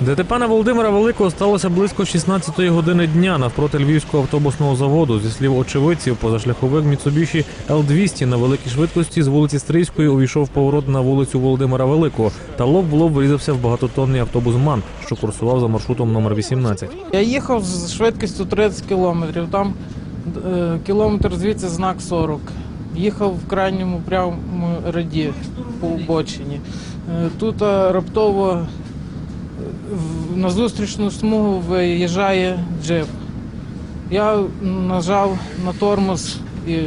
ДТП на Володимира Великого сталося близько 16-ї години дня навпроти львівського автобусного заводу. Зі слів очевидців, позашляховик Mitsubishi L200 на великій швидкості з вулиці Стрийської увійшов поворот на вулицю Володимира Великого та лоб в лоб врізався в багатотонний автобус МАН, що курсував за маршрутом номер 18. Я їхав з швидкістю 30 кілометрів, там е, кілометр звідси знак 40. Їхав в крайньому прямому ряді по обочині. Е, Тут е, раптово на зустрічну смугу виїжджає джип. Я нажав на тормоз і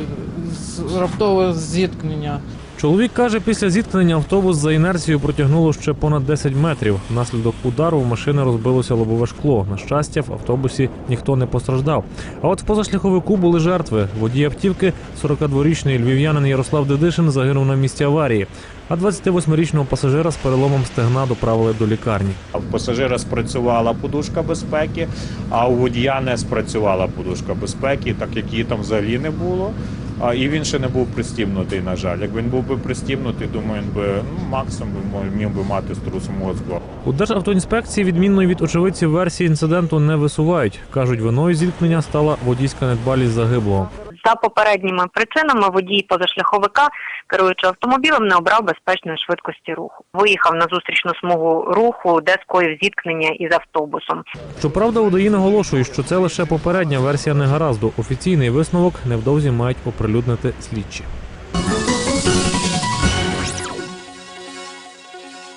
раптове зіткнення. Чоловік каже, після зіткнення автобус за інерцією протягнуло ще понад 10 метрів. Внаслідок удару в машини розбилося лобове шкло. На щастя, в автобусі ніхто не постраждав. А от в позашляховику були жертви. Водій автівки, 42-річний львів'янин Ярослав Дедишин, загинув на місці аварії. А 28-річного пасажира з переломом стегна доправили до лікарні. В пасажира спрацювала подушка безпеки, а у водія не спрацювала подушка безпеки, так як її там взагалі не було. А і він ще не був пристібнутий, на жаль. Як він був би пристібнутий, думаю, він би ну, максимум міг би мати струс мозку. У Державтоінспекції відмінної від очевидців версії інциденту не висувають. кажуть, виною зіткнення стала водійська недбалість загиблого. За попередніми причинами водій позашляховика, керуючи автомобілем, не обрав безпечної швидкості руху. Виїхав на зустрічну смугу руху, де скоїв зіткнення із автобусом. Щоправда, УДАІ наголошують, що це лише попередня версія негаразду. Офіційний висновок невдовзі мають оприлюднити слідчі.